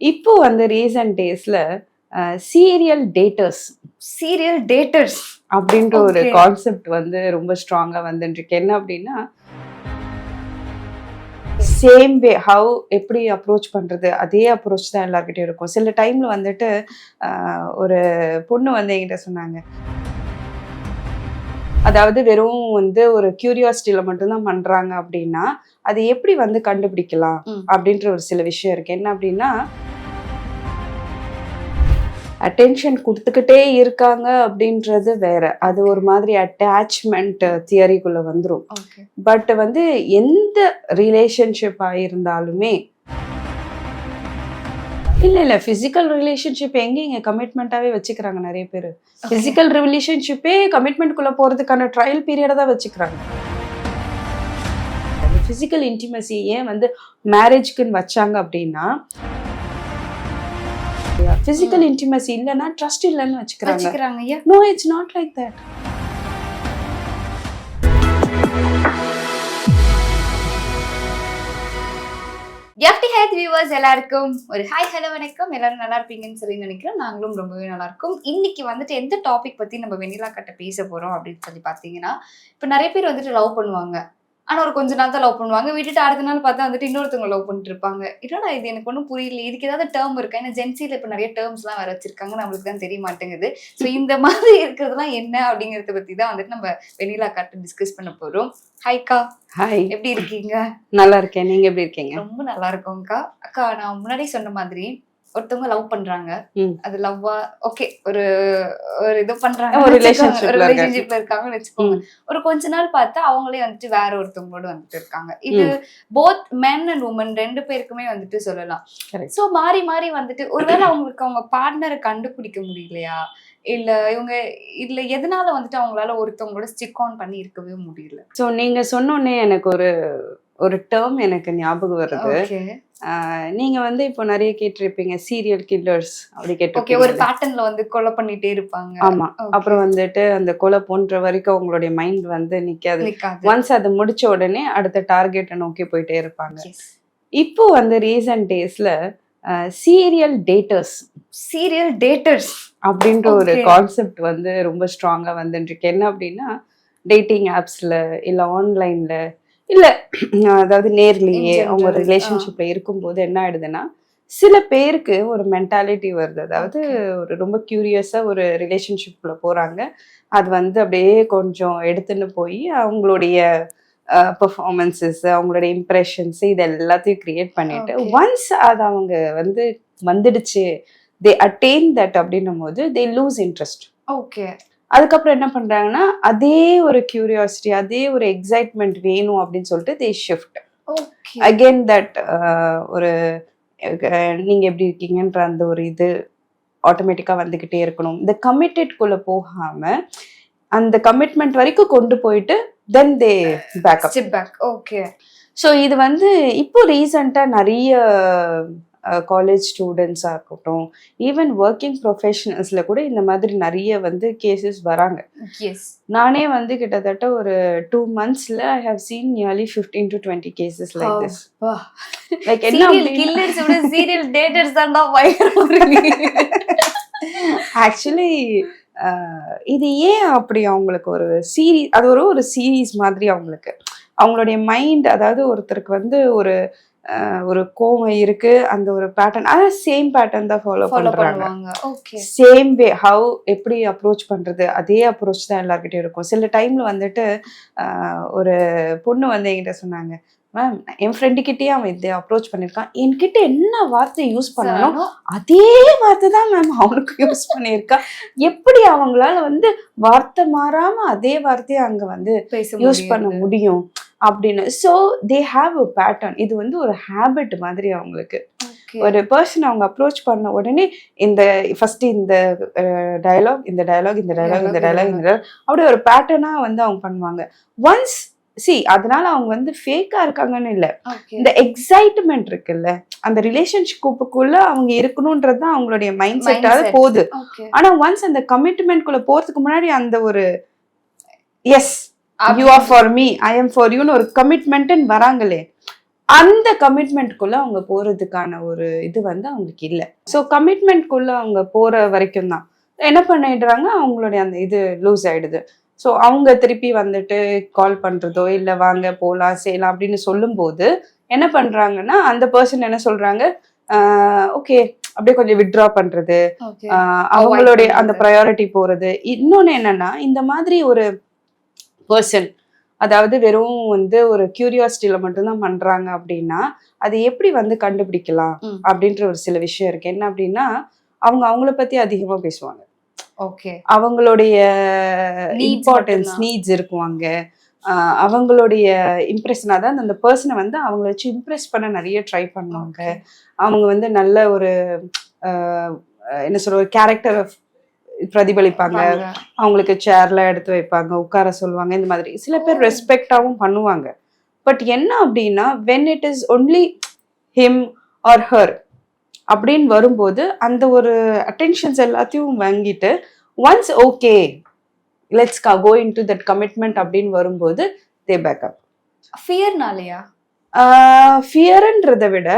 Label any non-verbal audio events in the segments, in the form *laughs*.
இப்போ வந்து ரீசன்ட் டேஸ்ல சீரியல் டேட்டர்ஸ் சீரியல் டேட்டர்ஸ் அப்படின்ற ஒரு. கான்செப்ட் வந்து ரொம்ப ஸ்ட்ராங்கா வந்துட்டு இருக்கு என்ன அப்படின்னா சேம் வே ஹவு எப்படி அப்ரோச் பண்றது? அதே அப்ரோச் தான் எல்லார்கிட்டயும் இருக்கும். சில டைம்ல வந்துட்டு ஒரு பொண்ணு வந்து என்கிட்ட சொன்னாங்க. அதாவது வெறும் வந்து ஒரு கியூரியாசிட்டியில மட்டும்தான் பண்றாங்க அப்படின்னா அது எப்படி வந்து கண்டுபிடிக்கலாம். அப்படின்ற ஒரு சில விஷயம் இருக்கு. என்ன அப்படின்னா அட்டென்ஷன் கொடுத்துக்கிட்டே இருக்காங்க அப்படின்றது வேற. அது ஒரு மாதிரி அட்டாச்மெண்ட் தியரிக்குள்ள வந்துரும். ஓகே பட் வந்து எந்த ரிலேஷன்ஷிப் ஆயிருந்தாலுமே இல்ல இல்ல பிசிக்கல் ரிலேஷன்ஷிப் எங்க இங்க கமிட்மெண்ட்டாவே வச்சுக்கிறாங்க நிறைய பேர். பிசிக்கல் ரிலேஷன்ஷிப்பே கமிட்மெண்ட்குள்ள போறதுக்கான ட்ரையல் பீரியட தான் வச்சுக்கிறாங்க. பிசிக்கல் இன்டிமசி ஏன் வந்து மேரேஜ்க்குன்னு வச்சாங்க அப்படின்னா பிசிக்கல் இன்டிமசி இல்லைன்னா ட்ரஸ்ட் இல்லைன்னு வச்சுக்கிறாங்க. No it's not like that FT health viewers எல்லாருக்கும் ஒரு ஹாய் ஹலோ வணக்கம். எல்லாரும் நல்லா இருப்பீங்கன்னு சொல்லி நினைக்கிறோம். நாங்களும் ரொம்பவே நல்லா இருக்கோம். இன்னைக்கு வந்துட்டு எந்த டாபிக் பத்தி நம்ம வெண்ணிலா கட்ட பேச போறோம் அப்படின்னு சொல்லி பாத்தீங்கன்னா இப்போ நிறைய பேர் வந்துட்டு லவ் பண்ணுவாங்க. ஆனா ஒரு கொஞ்ச நாள் தான் லவ் பண்ணுவாங்க. விட்டுட்டு அடுத்த நாள் பார்த்தா வந்துட்டு இன்னொருத்தவங்க லவ் பண்ணிட்டு இருப்பாங்க என்னடா இது? எனக்கு ஒன்றும் புரியல. இதுக்கு ஏதாவது டேர்ம் இருக்கா? ஏன்னா ஜென்சில இப்போ நிறைய டேர்ம்ஸ்லாம் வேற வச்சிருக்காங்க. நம்மளுக்கு தான் தெரிய மாட்டேங்குது. ஸோ இந்த மாதிரி இருக்கிறதுலாம் என்ன அப்படிங்கறத பத்தி தான் வந்துட்டு நம்ம வெண்ணிலா கட்ட டிஸ்கஸ் பண்ண போறோம். ஹாய்க்கா ஹாய் எப்படி இருக்கீங்க? நல்லா இருக்கேன். நீங்க எப்படி இருக்கீங்க? ரொம்ப நல்லா இருக்கும்க்கா. அக்கா நான் முன்னாடி சொன்ன மாதிரி ஒருத்தவங்க லவ் பண்றாங்க. அது லவ்வா ஓகே ஒரு ஒரு இது பண்றாங்க. ஒரு. ரிலேஷன்ஷிப்ல இருக்காங்கன்னு வச்சுக்கோங்க. ஒரு கொஞ்ச நாள் பார்த்தா அவங்களே வந்துட்டு வேற ஒருத்தவங்களோட வந்துட்டு இருக்காங்க. இது போத் மென் அண்ட் உமன் ரெண்டு பேருக்குமே வந்துட்டு சொல்லலாம். சோ மாறி மாறி வந்துட்டு ஒருவேளை அவங்களுக்கு அவங்க பார்ட்னரை கண்டுபிடிக்க முடியலையா? இல்ல இவங்க இல்ல எதனால வந்துட்டு அவங்களால ஒருத்தவங்களோட ஸ்டிக் ஆன் பண்ணி இருக்கவே முடியல? ஸோ நீங்க சொன்னோடனே எனக்கு ஒரு ஒரு டேர்ம் எனக்கு ஞாபகம் வருது. நீங்க வந்து இப்போ நிறைய கேட்டிருப்பீங்க சீரியல் கில்லர்ஸ் அப்படி ஓகே ஒரு பேட்டர்ன்ல வந்து கொலை பண்ணிட்டே இருப்பாங்க. ஆமா. அப்புறம் வந்துட்டு அந்த கொலை போன்ற வரைக்கும் உங்களுடைய மைண்ட் வந்து நிக்காது. ஒன்ஸ் அது முடிச்ச உடனே அடுத்த டார்கெட்டை நோக்கி போயிட்டே இருப்பாங்க. இப்போ வந்து ரீசன்ட் டேஸ்ல சீரியல் டேட்டர்ஸ் சீரியல் டேட்டர்ஸ் அப்படின்ற ஒரு. கான்செப்ட் வந்து ரொம்ப ஸ்ட்ராங்கா வந்துட்டு இருக்கு. என்ன அப்படின்னா டேட்டிங் ஆப்ஸ்ல இல்ல ஆன்லைன்ல இல்ல அதாவது நேர்லயே அவங்க ரிலேஷன்ஷிப்ல இருக்கும்போது என்ன ஆயிடுதுன்னா சில பேருக்கு ஒரு மென்டாலிட்டி வருது. அதாவது ஒரு ரொம்ப கியூரியஸா ஒரு ரிலேஷன்ஷிப்ல போறாங்க. அது வந்து அப்படியே கொஞ்சம் எடுத்துன்னு போய் அவங்களுடைய பெர்ஃபார்மன்சஸ் அவங்களுடைய இம்ப்ரெஷன்ஸ் இது எல்லாத்தையும் கிரியேட் பண்ணிட்டு. ஒன்ஸ் அது அவங்க வந்து வந்துடுச்சு தே அட்டெயின் தட் அப்படின்னும் போது தே லூஸ் இன்ட்ரெஸ்ட் ஓகே அதுக்கப்புறம் என்ன பண்றாங்கன்னா அதே ஒரு கியூரியாசிட்டி அதே ஒரு எக்ஸைட்மெண்ட் வேணும் அப்படின்னு சொல்லிட்டு தே ஷிஃப்ட் அகெயின் தட் ஒரு நீங்க எப்படி இருக்கீங்கன்ற அந்த ஒரு இது ஆட்டோமேட்டிக்கா வந்துகிட்டே இருக்கணும். இந்த கமிட்டெட்குள்ள போகாம அந்த கமிட்மெண்ட் வரைக்கும் கொண்டு போயிட்டு then they step back okay so இது வந்து இப்போ ரீசண்டாக நிறைய காலேஜ் ஸ்டூடெண்ட்ஸாக இருக்கட்டும் ஈவன் ஒர்க்கிங் ப்ரொஃபஷனல்ஸில் கூட இந்த மாதிரி நிறைய வந்து கேசஸ் வராங்க. நானே வந்து கிட்டத்தட்ட ஒரு two மந்த்ஸில் I have seen nearly fifteen to twenty cases like this like என்ன சீரியல் டேட்டர்ஸ் இருக்கு ஆக்சுவலி இது. ஏன் அப்படி அவங்களுக்கு ஒரு சீரி அது ஒரு ஒரு சீரீஸ் மாதிரி அவங்களுக்கு. அவங்களுடைய மைண்ட் அதாவது ஒருத்தருக்கு வந்து ஒரு ஒரு கோவம் இருக்கு அந்த ஒரு பேட்டர்ன் அதாவது சேம் பேட்டர்ன் தான் ஃபாலோ பண்றாங்க. பண்ணுவாங்க. ஓகே சேம் வே ஹவு எப்படி அப்ரோச் பண்றது அதே அப்ரோச் தான் எல்லார்கிட்டயும் இருக்கும். சில டைம்ல வந்துட்டு ஒரு பொண்ணு வந்து என்கிட்ட சொன்னாங்க மேம் என் ஃப்ரெண்டு கிட்டயே அவன் இதை அப்ரோச் பண்ணிருக்கான் என்கிட்ட என்ன வார்த்தை யூஸ் பண்ணணும் அதே வார்த்தை தான் மேம் அவனுக்கு யூஸ் பண்ணியிருக்கா. எப்படி அவங்களால வந்து வார்த்தை மாறாம அதே வார்த்தையை அங்க வந்து யூஸ் பண்ண முடியும்? அப்படின்னு. So they have a pattern இது வந்து ஒரு ஹேபிட் மாதிரி அவங்களுக்கு. ஒரு பர்சன் அவங்க அப்ரோச் பண்ண உடனே இந்த ஃபர்ஸ்ட் இந்த டயலாக் இந்த டயலாக் இந்த டயலாக் இந்த டயலாக் இந்த dialogue. அப்படியே ஒரு பேட்டர்னா வந்து அவங்க பண்ணுவாங்க. ஒன்ஸ் சி அதனால அவங்க வந்து ஃபேக்கா இருக்காங்கன்னு இல்ல. இந்த எக்ஸைட்மெண்ட் இருக்குல்ல அந்த ரிலேஷன்ஷிப்புக்குள்ள அவங்க இருக்கணும்ன்றது தான் அவங்களுடைய மைண்ட் Mindset. போகுது. ஆனா ஒன்ஸ் அந்த கமிட்மெண்ட் குள்ள போறதுக்கு முன்னாடி அந்த ஒரு yes you are for me I am for யூன்னு ஒரு கமிட்மெண்ட்னு வராங்களே. அந்த கமிட்மெண்ட்குள்ள அவங்க போறதுக்கான ஒரு இது வந்து அவங்களுக்கு இல்லை. ஸோ கமிட்மெண்ட்குள்ள அவங்க போற வரைக்கும் தான். என்ன பண்ணிடுறாங்க? அவங்களுடைய அந்த இது லூஸ் ஆயிடுது. ஸோ அவங்க திருப்பி வந்துட்டு கால் பண்றதோ இல்லை வாங்க போகலாம் செய்யலாம் அப்படின்னு சொல்லும்போது என்ன பண்றாங்கன்னா அந்த பர்சன் என்ன சொல்றாங்க? ஓகே அப்படியே கொஞ்சம் வித்ட்ரா பண்றது. அவங்களுடைய அந்த. ப்ரையாரிட்டி போறது. இன்னொன்னு என்னன்னா இந்த மாதிரி ஒரு பர்சன் அதாவது வெறும் வந்து ஒரு கியூரியாசிட்டியில மட்டும்தான் பண்றாங்க அப்படின்னா அது எப்படி வந்து கண்டுபிடிக்கலாம். அப்படின்ற ஒரு சில விஷயம் இருக்கு. என்ன அப்படின்னா அவங்க அவங்கள பத்தி அதிகமா பேசுவாங்க. ஓகே. அவங்களுடைய இம்பார்ட்டன்ஸ். நீட்ஸ் ஆஹ் அவங்களுடைய இம்ப்ரெஷன் அதாவது அந்த பர்சனை வந்து அவங்கள வச்சு இம்ப்ரெஸ் பண்ண நிறைய ட்ரை பண்ணுவாங்க. அவங்க வந்து நல்ல ஒரு என்ன சொல்ற ஒரு கேரக்டரை பிரதிபலிப்பாங்க. அவங்களுக்கு சேர்ல எடுத்து வைப்பாங்க உட்கார சொல்லுவாங்க இந்த மாதிரி. சில பேர் ஓ. ரெஸ்பெக்டாவும் பண்ணுவாங்க. பட் என்ன அப்படின்னா when it is only him or her அப்படின்னு வரும்போது அந்த ஒரு அட்டென்ஷன்ஸ் எல்லாத்தையும் வாங்கிட்டு once okay let's go into that commitment அப்படின்னு வரும்போது தே பேக்கப் ஃபியர்னாலயா ஃபியர்ன்றதை விட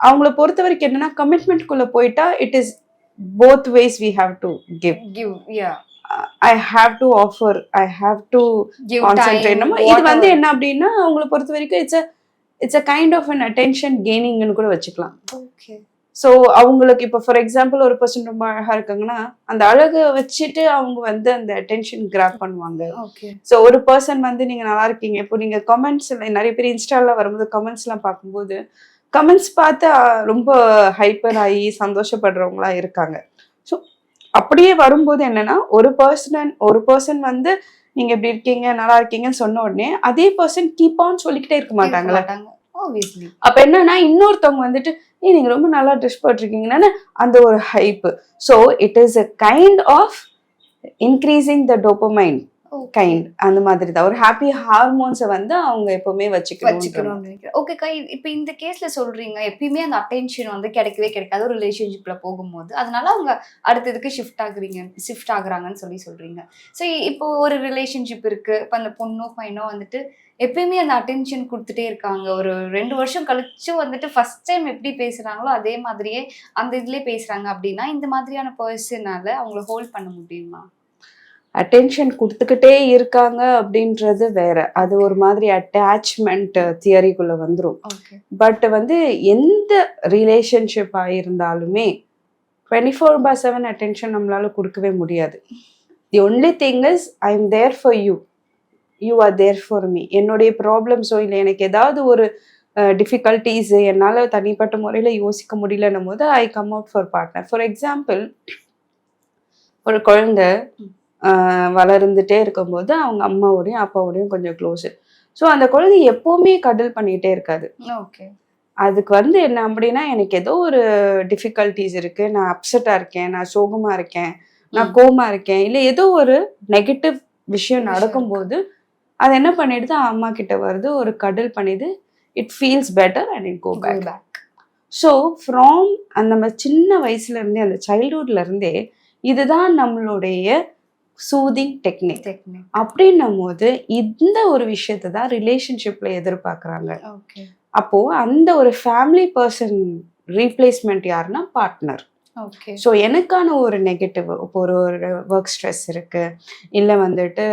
அவங்கள பொறுத்த வரைக்கும் என்னன்னா கமிட்மெண்ட்குள்ள போயிட்டா it is both ways we have to give give yeah I have to offer I have to concentrate நம்ம இது வந்து என்ன அப்படின்னா அவங்கள பொறுத்த வரைக்கும் it's it's a kind of an attention கெய்னிங்னு கூட வச்சுக்கலாம். ஓகே ஸோ அவங்களுக்கு இப்போ ஃபார் எக்ஸாம்பிள் ஒரு பர்சன் ரொம்ப அழகா இருக்காங்கன்னா அந்த அழகை வச்சுட்டு அவங்க வந்து அந்த அட்டென்ஷன் கிராப் பண்ணுவாங்க. ஓகே ஸோ ஒரு பர்சன் வந்து நீங்க நல்லா இருக்கீங்க. இப்போ நீங்க கமெண்ட்ஸ் நிறைய பேர் இன்ஸ்டால வரும்போது கமெண்ட்ஸ் எல்லாம் பார்க்கும்போது கமெண்ட்ஸ் பார்த்து ரொம்ப ஹைப்பர் ஆகி சந்தோஷப்படுறவங்களா இருக்காங்க. ஸோ அப்படியே வரும்போது என்னன்னா ஒரு பர்சன் ஒரு பர்சன் வந்து நீங்க எப்படி இருக்கீங்க நல்லா இருக்கீங்கன்னு சொன்ன உடனே அதே பர்சன் கீப் ஆன் சொல்லிக்கிட்டே இருக்க மாட்டாங்களே. அப்ப என்னன்னா இன்னொருத்தவங்க வந்துட்டு ஏய் நீங்க ரொம்ப நல்லா ட்ரெஸ் போட்டிருக்கீங்கன்னா அந்த ஒரு hype so it is a kind of increasing the dopamine kind அந்த மாதிரி தான். ஒரு ஹாப்பி ஹார்மோன்ஸை வந்து அவங்க எப்பவுமே வச்சுக்கணும் ஓகே கை இப்போ இந்த கேஸ்ல சொல்றீங்க எப்பயுமே அந்த அட்டென்ஷன் வந்து கிடைக்கவே கிடைக்காது. ஒரு ரிலேஷன்ஷிப்ல போகும்போது. அதனால அவங்க அடுத்ததுக்கு ஷிஃப்ட் ஆகுறீங்க ஷிஃப்ட் ஆகுறாங்கன்னு சொல்லி சொல்றீங்க. ஸோ இப்போ ஒரு ரிலேஷன்ஷிப் இருக்கு. இப்போ அந்த பொண்ணோ பையனோ வந்துட்டு எப்பயுமே அந்த அட்டென்ஷன் கொடுத்துட்டே இருக்காங்க. ஒரு ரெண்டு வருஷம் கழிச்சு வந்துட்டு ஃபர்ஸ்ட் டைம் எப்படி பேசுறாங்களோ அதே மாதிரியே அந்த இதுலயே பேசுறாங்க அப்படின்னா இந்த மாதிரியான பர்சனால அவங்கள ஹோல்ட் பண்ண முடியுமா? அட்டென்ஷன் கொடுத்துக்கிட்டே இருக்காங்க அப்படின்றது வேற. அது ஒரு மாதிரி அட்டாச்மெண்ட் தியரிக்குள்ள வந்துரும். ஓகே பட் வந்து எந்த relationship ஆயிருந்தாலுமே twenty four by seven attention நம்மளால கொடுக்கவே முடியாது. The only thing is I am there for you you are there for me என்னுடைய ப்ராப்ளம்ஸோ இல்லை எனக்கு ஏதாவது ஒரு டிஃபிகல்ட்டிஸ் என்னால் தனிப்பட்ட முறையில் யோசிக்க முடியலன்னும் போது I come out for partner for example ஒரு குழந்தை வளர்ந்துட்டே இருக்கும்போது அவங்க அம்மாவோடையும் அப்பாவோடையும் கொஞ்சம் க்ளோஸு ஸோ அந்த குழந்தை எப்பவுமே கடல் பண்ணிகிட்டே இருக்காது. ஓகே. அதுக்கு வந்து என்ன அப்படின்னா எனக்கு ஏதோ ஒரு டிஃபிகல்ட்டிஸ் இருக்கு. நான் அப்செட்டா இருக்கேன். நான் சோகமா இருக்கேன். நான். கோமா இருக்கேன். இல்லை ஏதோ ஒரு நெகட்டிவ் விஷயம் நடக்கும்போது அது என்ன பண்ணிடுது? அம்மா கிட்ட வருது ஒரு கடல் பண்ணிது. It feels better and it go back back so from அந்த நம்ம சின்ன வயசுல இருந்தே அந்த சைல்ட்ஹுட்ல இருந்தே இதுதான் நம்மளுடைய சூதிங் டெக்னிக் அப்படின்னும் போது இந்த ஒரு விஷயத்தை தான் ரிலேஷன்ஷிப்ல எதிர்பார்க்கறாங்க. ஓகே அப்போ அந்த ஒரு ஃபேமிலி பர்சன் ரீப்ளேஸ்மெண்ட் யாருன்னா பார்ட்னர் ஓகே ஸோ எனக்கான ஒரு நெகட்டிவ் இப்போ ஒரு ஒரு ஒர்க் ஸ்ட்ரெஸ் இருக்கு. இல்லை வந்துட்டு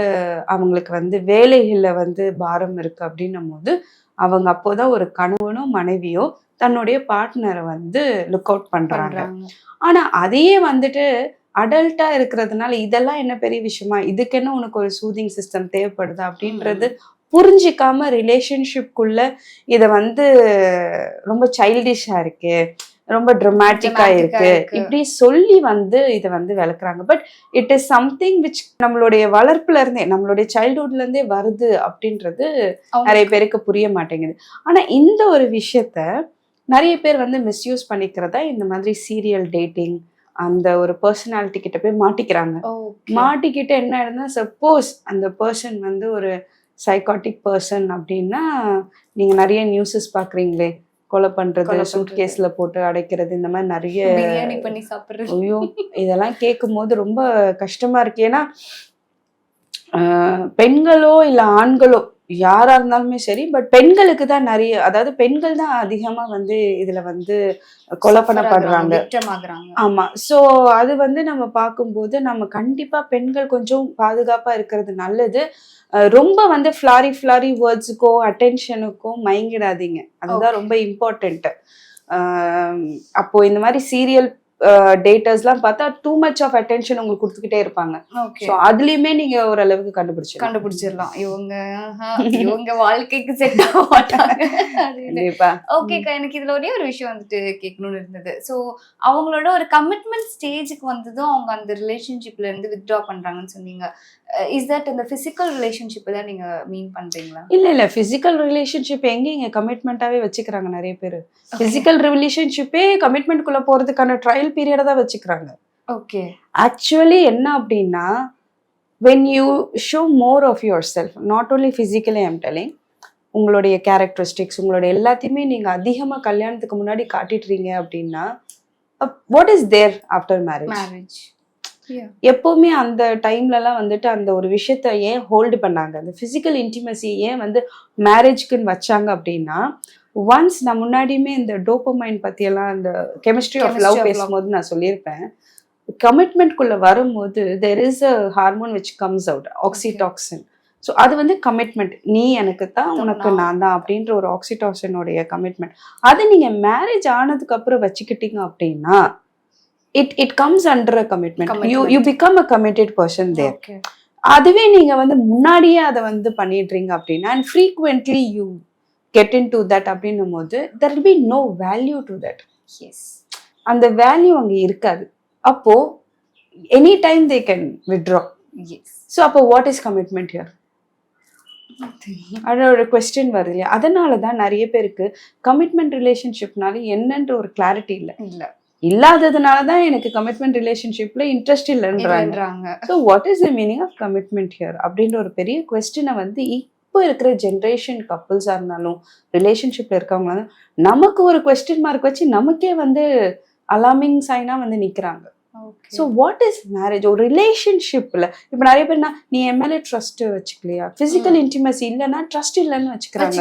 அவங்களுக்கு வந்து வேலைகளில் வந்து பாரம் இருக்கு அப்படின்னும் போது அவங்க அப்போதான் ஒரு கணவனோ மனைவியோ தன்னுடைய பார்ட்னரை வந்து லுக் அவுட் பண்றாங்க. பண்றாங்க. ஆனா அதையே வந்துட்டு அடல்ட்டா இருக்கிறதுனால இதெல்லாம் என்ன பெரிய விஷயமா? இதுக்கு என்ன உனக்கு ஒரு சூதிங் சிஸ்டம் தேவைப்படுதா அப்படின்றது புரிஞ்சிக்காம ரிலேஷன்ஷிப்குள்ள இத வந்து ரொம்ப சைல்டிஷா இருக்கு. ரொம்ப ட்ரமாட்டிக்கா இருக்கு. இப்படி சொல்லி வந்து இதை வந்து விளக்குறாங்க. But it is something which நம்மளுடைய வளர்ப்புல இருந்தே நம்மளுடைய சைல்ட்ஹுட்ல இருந்தே வருது அப்படின்றது நிறைய பேருக்கு புரிய மாட்டேங்குது. ஆனா இந்த ஒரு விஷயத்த நிறைய பேர் வந்து மிஸ்யூஸ் பண்ணிக்கிறதா இந்த மாதிரி சீரியல் டேட்டிங் அந்த ஒரு பர்சனாலிட்டி கிட்ட போய் மாட்டிக்கிறாங்க. மாட்டிக்கிட்டு என்ன ஆயிடுதுன்னா சப்போஸ் அந்த பர்சன் வந்து ஒரு சைக்காட்டிக் பர்சன் அப்படின்னா நீங்க நிறைய நியூஸஸ் பாக்குறீங்களே கொலை பண்றது சூட். கேஸ்ல போட்டு அடைக்கிறது இந்த மாதிரி நிறைய *laughs* பண்ணி சாப்பிடுறது ஐயோ இதெல்லாம் கேட்கும் போது ரொம்ப கஷ்டமா இருக்கு ஏன்னா பெண்களோ இல்ல ஆண்களோ யாரா இருந்தாலுமே சரி பட் பெண்களுக்கு தான் நிறைய அதாவது பெண்கள் தான் அதிகமா வந்து இதுல வந்து கொலை பண்ணப்படுறாங்க. ஆமா. சோ அது வந்து நம்ம பார்க்கும்போது நம்ம கண்டிப்பா பெண்கள் கொஞ்சம் பாதுகாப்பா இருக்கிறது நல்லது. ரொம்ப வந்து ஃபிளாரி ஃபிளாரி வேர்ட்ஸுக்கோ அட்டென்ஷனுக்கோ மயங்கிடாதீங்க. அதுதான் ரொம்ப இம்பார்ட்டன்ட் அப்போ இந்த மாதிரி சீரியல் டேட்டர்ஸ்லாம் பார்த்தா டூ மச் ஆஃப் அட்டென்ஷன் உங்களுக்கு கொடுத்துக்கிட்டே இருப்பாங்க. ஓகே ஸோ அதுலயுமே நீங்க ஓரளவுக்கு கண்டுபிடிச்சிடலாம். கண்டுபிடிச்சிடலாம். இவங்க இவங்க வாழ்க்கைக்கு செட் ஆக மாட்டாங்க. ஓகேக்கா எனக்கு இதுல ஒரே ஒரு விஷயம் வந்துட்டு கேட்கணும்னு இருந்தது. ஸோ அவங்களோட ஒரு கமிட்மெண்ட் ஸ்டேஜுக்கு வந்ததும் அவங்க அந்த ரிலேஷன்ஷிப்ல இருந்து வித்ட்ரா பண்றாங்கன்னு சொன்னீங்க. இஸ் தட் இந்த பிசிக்கல் ரிலேஷன்ஷிப் தான் நீங்க மீன் பண்றீங்களா? இல்ல இல்ல. பிசிக்கல் ரிலேஷன்ஷிப் எங்க இங்க கமிட்மெண்ட்டாவே வச்சுக்கிறாங்க நிறைய பேர். பிசிக்கல் ரிலேஷன்ஷிப்பே கமிட்மெண்ட் குள்ள போறதுக்கான ட்ரையல் பீரியட தான் வச்சுக்கிறாங்க. ஓகே ஆக்சுவலி என்ன அப்படின்னா when you show more of yourself not only physically I'm telling உங்களுடைய கேரக்டரிஸ்டிக்ஸ் உங்களுடைய எல்லாத்தையுமே நீங்க அதிகமா கல்யாணத்துக்கு முன்னாடி காட்டிடுறீங்க அப்படின்னா what is there after marriage marriage எப்பவுமே அந்த டைம்லலாம் வந்துட்டு அந்த ஒரு விஷயத்த ஏன் ஹோல்டு பண்ணாங்க? அந்த ஃபிசிக்கல் இன்டிமசி ஏன் வந்து மேரேஜ்க்குன்னு வச்சாங்க அப்படின்னா ஒன்ஸ் நான் முன்னாடியுமே இந்த டோப்பமைன் பத்தியெல்லாம் அந்த கெமிஸ்ட்ரி ஆஃப் லவ். பேசும்போது நான் சொல்லியிருப்பேன். கமிட்மெண்ட்குள்ள வரும்போது there is a hormone which comes out oxytocin so அது வந்து கமிட்மெண்ட் நீ எனக்கு தான் உனக்கு நான். தான் அப்படின்ற ஒரு ஆக்சிடாக்சினுடைய கமிட்மெண்ட் அதை நீங்க மேரேஜ் ஆனதுக்கு அப்புறம் வச்சுக்கிட்டீங்க அப்படின்னா it it comes under a commitment you. You become a committed person there அதுவே நீங்க வந்து முன்னாடியே அதை வந்து பண்ணிடுறீங்க அப்படின்னா and frequently you get into that அப்படின்னும் போது there be no value to that yes அந்த வேல்யூ அங்க இருக்காது. அப்போ any time they can withdraw so அப்போ வாட் இஸ் கமிட்மெண்ட் ஹியர் அதோட கொஸ்டின் வருது இல்லையா? அதனால தான் நிறைய பேருக்கு கமிட்மெண்ட் ரிலேஷன்ஷிப்னால என்னன்ற ஒரு கிளாரிட்டி இல்லை. இல்ல. இல்லாததுனால தான் எனக்கு கமிட்மெண்ட் ரிலேஷன்ஷிப்ல interest இல்லைன்றாங்க. So what is the meaning of commitment here அப்படின்ற ஒரு பெரிய கொஸ்டினை வந்து இப்போ இருக்கிற ஜென்ரேஷன் கப்புள்ஸாக இருந்தாலும் ரிலேஷன்ஷிப்ல இருக்கவங்க வந்து நமக்கு ஒரு கொஸ்டின் மார்க் வச்சு நமக்கே வந்து அலாமிங் சைனாக வந்து நிற்கிறாங்க ஸோ வாட் இஸ் மேரேஜ் ஒரு ரிலேஷன்ஷிப்பில் இப்போ நிறைய பேர்னா நீ என் மேலே ட்ரஸ்ட் வச்சுக்கலையா? ஃபிசிக்கல் இன்டிமசி இல்லைன்னா ட்ரஸ்ட் இல்லைன்னு வச்சுக்கிறாங்க.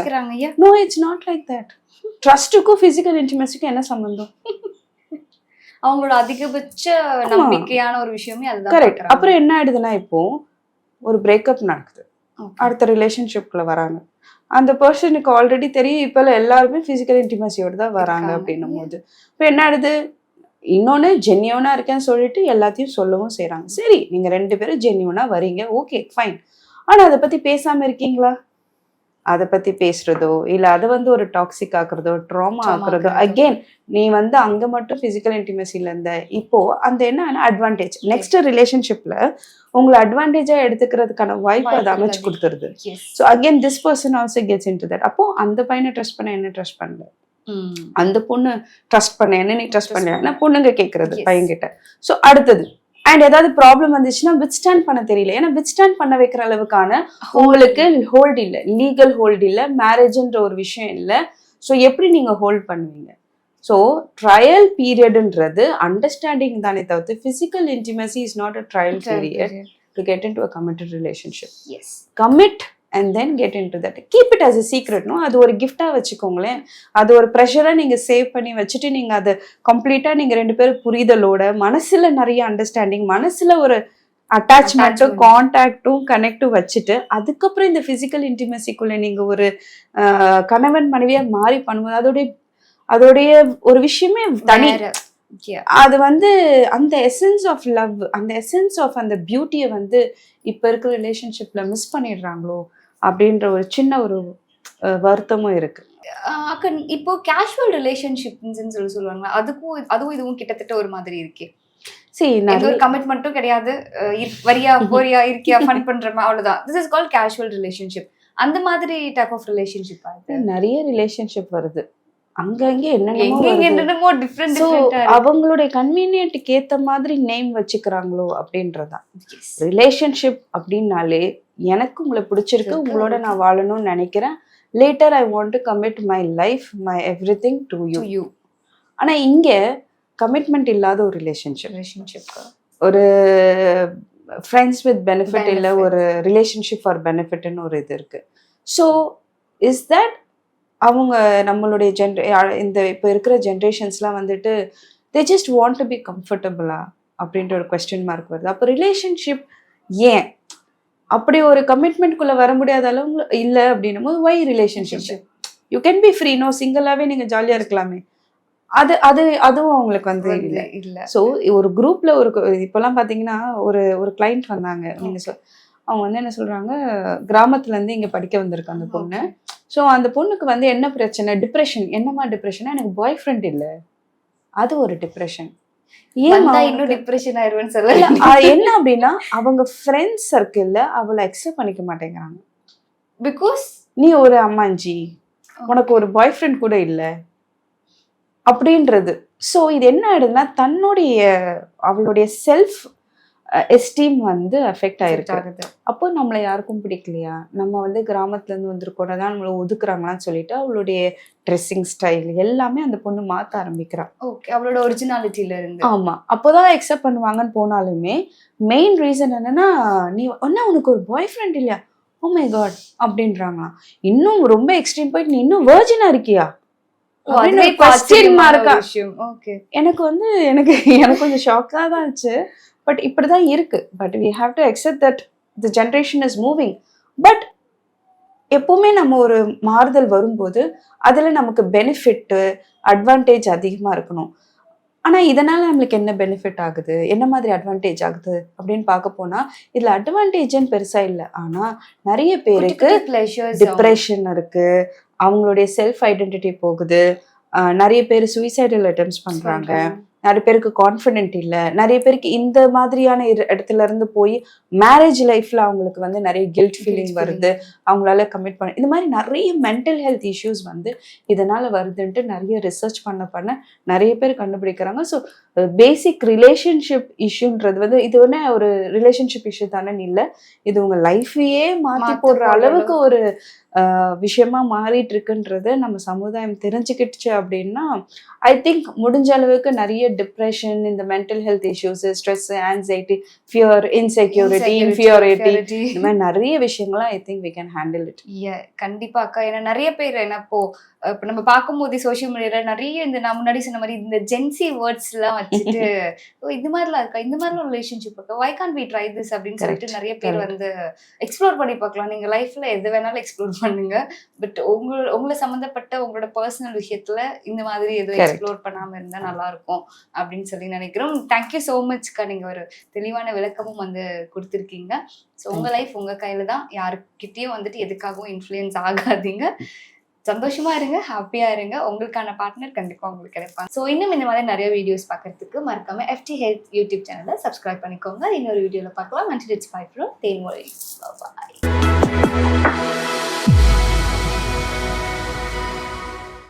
No it's not like that ட்ரஸ்ட்டுக்கும் physical இன்டிமசிக்கும் என்ன சம்பந்தம்? அவங்களோட அதிகபட்ச நம்பிக்கையான ஒரு விஷயமே அதுதான் கரெக்ட். அப்புறம் என்ன ஆயிடுதுன்னா இப்போ ஒரு பிரேக்கப் நடக்குது. அடுத்த ரிலேஷன்ஷிப்ல வராங்க. அந்த பர்சனுக்கு ஆல்ரெடி தெரியும் இப்போ எல்லாருமே ஃபிசிக்கல் இன்டிமசியோட தான் வராங்க. அப்படின்னும் போது இப்போ என்ன ஆயிடுது? இன்னொன்று ஜென்யூனா இருக்கேன்னு சொல்லிட்டு எல்லாத்தையும் சொல்லவும் செய்றாங்க. சரி நீங்க ரெண்டு பேரும் ஜென்யூனா வரீங்க. ஓகே ஃபைன் ஆனா அதை பத்தி பேசாம இருக்கீங்களா? அதை பத்தி பேசுறதோ இல்ல அதை வந்து ஒரு டாக்ஸிக் ஆக்குறதோ ட்ராமா ஆக்குறதோ. அகெயின் நீ வந்து அங்க மட்டும் பிசிக்கல் இன்டிமசில இருந்த இப்போ அந்த என்ன அட்வான்டேஜ் நெக்ஸ்ட் ரிலேஷன்ஷிப்ல உங்களை அட்வான்டேஜா எடுத்துக்கிறதுக்கான வாய்ப்பு அதை அமைச்சு. கொடுத்துருது. So again this person also gets into that அப்போ அந்த பையனை ட்ரஸ்ட் பண்ண என்ன ட்ரஸ்ட் பண்ணல. அந்த பொண்ணு ட்ரஸ்ட் பண்ண என்ன நீ ட்ரஸ்ட் பண்ணல. பொண்ணுங்க கேட்கறது. பையன்கிட்ட ஸோ அடுத்தது அண்ட் ஏதாவது ப்ராப்ளம் வந்துச்சுன்னா வித் ஸ்டாண்ட் பண்ண தெரியல. ஏன்னா வித் ஸ்டாண்ட் பண்ண வைக்கிற அளவுக்கான உங்களுக்கு ஹோல்டு இல்லை. லீகல் ஹோல்டு இல்லை. மேரேஜ்ன்ற ஒரு விஷயம் இல்லை. ஸோ எப்படி நீங்க ஹோல்ட் பண்ணுவீங்க? ஸோ ட்ரையல் பீரியட்ன்றது அண்டர்ஸ்டாண்டிங் தானே தவிர்த்து physical intimacy is not a trial period to get into a committed relationship Yes. Commit and then get into that keep it as a சீக்ரெட்னோ அது ஒரு கிஃப்டாக வச்சுக்கோங்களேன். அது ஒரு ப்ரெஷராக நீங்கள் சேவ் பண்ணி வச்சுட்டு நீங்கள் அதை கம்ப்ளீட்டாக நீங்கள் ரெண்டு பேரும் புரிதலோட மனசில் நிறைய அண்டர்ஸ்டாண்டிங் மனசில் ஒரு அட்டாச்மெண்ட்டும் Attachment. கான்டாக்டும் கனெக்டும் வச்சுட்டு அதுக்கப்புறம் இந்த ஃபிசிக்கல் இன்டிமசிக்குள்ளே நீங்கள் ஒரு கணவன் மனைவியாக மாறி பண்ணும்போது அதோடைய அதோடைய ஒரு விஷயமே தனி. அது வந்து அந்த எசன்ஸ் ஆஃப் லவ் அந்த எசன்ஸ் ஆஃப் அந்த பியூட்டியை வந்து இப்போ இருக்கிற ரிலேஷன்ஷிப்ல மிஸ் பண்ணிடுறாங்களோ? அப்படின்ற ஒரு சின்ன ஒரு வருத்தமும் இருக்கு. அக்கா இப்போ கேஷுவல் ரிலேஷன்ஷிப்னு சொல்லி சொல்லுவாங்க அதுக்கும் அதுவும் இதுவும் கிட்டத்தட்ட ஒரு மாதிரி இருக்கே. சரி எந்த ஒரு கமிட்மெண்ட்டும் கிடையாது. வரியா *laughs* போறியா இருக்கியா ஃபன் பண்ற மாதிரி அவ்வளவுதான். This is call casual relationship அந்த மாதிரி டைப் ஆஃப் ரிலேஷன்ஷிப் நிறைய ரிலேஷன்ஷிப் வருது. அங்கங்க என்னென்னமோ டிஃப்ரெண்ட் அவங்களுடைய கன்வீனியன்ட்டுக்கு ஏத்த மாதிரி நேம் வச்சுக்கிறாங்களோ அப்படின்றதான் ரிலேஷன்ஷிப் அப்படின்னாலே எனக்கு உங்களை பிடிச்சிருக்கு உங்களோட. நான் வாழணும்னு நினைக்கிறேன். Later I want to commit my life my everything to you you ஆனா இங்க கமிட்மெண்ட் இல்லாத ஒரு ரிலேஷன்ஷிப் ரிலேஷன்ஷிப் ஒரு ஃப்ரெண்ட்ஸ் வித் பெனிஃபிட் இல்ல. ஒரு ரிலேஷன்ஷிப் ஃபார் பெனிஃபிட்னு ஒரு இது இருக்கு. ஸோ இஸ் தட் அவங்க நம்மளுடைய ஜென்ரே இந்த இப்போ இருக்கிற ஜென்ரேஷன்ஸ்லாம் வந்துட்டு they just want to be கம்ஃபர்டபுளா அப்படின்ற ஒரு கொஸ்டின் மார்க் வருது. அப்போ ரிலேஷன்ஷிப் ஏன்? அப்படி ஒரு கமிட்மெண்ட்குள்ளே வர முடியாத அளவு இல்லை அப்படின்னும் போது why relationship you can be free no சிங்கிளாகவே நீங்கள் ஜாலியாக இருக்கலாமே. அது அது அதுவும் அவங்களுக்கு வந்து இல்லை. இல்ல. ஸோ ஒரு குரூப்ல ஒரு இப்போலாம் பார்த்தீங்கன்னா ஒரு ஒரு கிளைண்ட் வந்தாங்க. நீங்க சொல் அவங்க வந்து என்ன சொல்றாங்க கிராமத்துல இருந்து இங்க படிக்க வந்திருக்கு அந்த பொண்ணு. ஸோ அந்த பொண்ணுக்கு வந்து என்ன பிரச்சனை? டிப்ரெஷன் என்னமா டிப்ரெஷனா எனக்கு பாய் ஃப்ரெண்ட் இல்லை. அது ஒரு டிப்ரெஷன் ஏன் இன்னும் டிப்ரெஷன் சொல்லல அது என்ன அப்படின்னா அவங்க ஃப்ரெண்ட்ஸ் சர்க்கிள்ல அவளை அக்செப்ட் பண்ணிக்க மாட்டேங்கிறாங்க. பிகாஸ் நீ ஒரு அம்மாஞ்சி. உனக்கு ஒரு பாய் ஃப்ரெண்ட் கூட இல்லை. அப்படின்றது. ஸோ இது என்ன ஆயிடுதுன்னா தன்னுடைய அவளுடைய செல்ஃப் எஸ்டீம் வந்து அஃபெக்ட் ஆயிருக்கு. அப்போ நம்மளை யாருக்கும் பிடிக்கலையா? நம்ம வந்து கிராமத்துல இருந்து வந்திருக்கோம் தான் நம்மளை ஒதுக்குறாங்களான்னு சொல்லிட்டு அவளுடைய ட்ரெஸ்ஸிங் ஸ்டைல் எல்லாமே அந்த பொண்ணு மாத்த ஆரம்பிக்கிறா. ஓகே அவளோட ஒரிஜினாலிட்டில இருந்து. ஆமா. அப்போதான் அக்செப்ட் பண்ணுவாங்கன்னு போனாலுமே மெயின் ரீசன் என்னன்னா நீ ஒன்னா உனக்கு ஒரு பாய் ஃப்ரெண்ட் இல்லையா? ஓ மை காட் அப்படின்றாங்களாம். இன்னும் ரொம்ப எக்ஸ்ட்ரீம் போயிட்டு நீ இன்னும் வேர்ஜினா இருக்கியா? எனக்கு வந்து எனக்கு எனக்கு கொஞ்சம் ஷாக்காக தான் இருந்துச்சு பட் இப்படி தான் இருக்கு. But we have to accept that the generation is moving but எப்பவுமே நம்ம ஒரு மாறுதல் வரும்போது அதில் நமக்கு பெனிஃபிட்டு அட்வான்டேஜ் அதிகமாக இருக்கணும். ஆனால் இதனால் நம்மளுக்கு என்ன பெனிஃபிட் ஆகுது? என்ன மாதிரி அட்வான்டேஜ் ஆகுது? அப்படின்னு பார்க்க போனால் இதில் அட்வான்டேஜ்னு பெருசாக இல்லை. ஆனால் நிறைய பேருக்கு டிப்ரெஷன் இருக்கு. அவங்களுடைய செல்ஃப் ஐடென்டிட்டி போகுது நிறைய பேர் சூசைடல் அட்டெம்ப்ட்ஸ் பண்றாங்க. நிறைய பேருக்கு கான்ஃபிடென்ட் இல்ல. நிறைய பேருக்கு இந்த மாதிரியான இடத்துல இருந்து போய் மேரேஜ் லைஃப்ல அவங்களுக்கு வந்து நிறைய கில்ட் ஃபீலிங் வருது. அவங்களால கமிட் பண்ண இந்த மாதிரி நிறைய மென்டல் ஹெல்த் இஷ்யூஸ் வந்து இதனால வருதுன்ட்டு நிறைய ரிசர்ச் பண்ண பண்ண நிறைய பேர் கண்டுபிடிக்கிறாங்க. ஸோ பேசிக் ரிலேஷன்ஷிப் இஷ்யூன்றது வந்து இது ஒன்று ஒரு ரிலேஷன்ஷிப் இஷ்யூ தானே இல்லை இது உங்க லைஃபையே மாத்தி போடுற அளவுக்கு ஒரு விஷயமா மாறிட்டு இருக்குன்றது நம்ம சமுதாயம் தெரிஞ்சுக்கிடுச்சு அப்படின்னா ஐ திங்க் முடிஞ்ச அளவுக்கு நிறைய டிப்ரெஷன் இந்த mental health issues stress anxiety fear insecurity inferiority இந்த மாதிரி நிறைய விஷயங்கள்லாம் I think we can handle it Yeah, கண்டிப்பா அக்கா. ஏன்னா நிறைய பேர் என்ன இப்போ இப்ப நம்ம பார்க்கும்போது சோஷியல் மீடியால நிறைய இந்த நான் முன்னாடி சொன்ன மாதிரி இந்த ஜென்சி வேர்ட்ஸ் எல்லாம் வச்சுட்டு ஓ இது மாதிரிலாம் இருக்கா? இந்த மாதிரிலாம் ரிலேஷன்ஷிப் இருக்கா? Why can't we try this அப்படின்னு சொல்லிட்டு நிறைய பேர். வந்து எக்ஸ்ப்ளோர் பண்ணி பார்க்கலாம். நீங்க லைஃப்ல எது வேணாலும் எக்ஸ்ப்ளோர் பண்ணுங்க. பட் உங்க உங்களை சம்மந்தப்பட்ட உங்களோட பர்சனல் விஷயத்துல இந்த மாதிரி எதுவும். எக்ஸ்ப்ளோர் பண்ணாம இருந்தா நல்லா இருக்கும் அப்படின்னு சொல்லி நினைக்கிறோம். தேங்க்யூ ஸோ மச்க்கா நீங்க ஒரு தெளிவான விளக்கமும் வந்து கொடுத்துருக்கீங்க. ஸோ உங்க லைஃப் உங்க கையில தான் யாருக்கிட்டயும் வந்துட்டு எதுக்காகவும் இன்ஃப்ளூயன்ஸ் ஆகாதீங்க. சந்தோஷமா இருங்க ஹாப்பியா இருங்க. உங்களுக்கான பார்ட்னர் கண்டிப்பா உங்களுக்கு கிடைப்பாங்க. ஸோ இன்னும் இந்த மாதிரி நிறைய வீடியோஸ் பார்க்கறதுக்கு மறக்காம எஃப்டி ஹெல்த் யூடியூப் சேனலை சப்ஸ்கிரைப் பண்ணிக்கோங்க. இன்னொரு வீடியோவில் பார்க்கலாம். நன்றி it's bye from Thenmozhi. Bye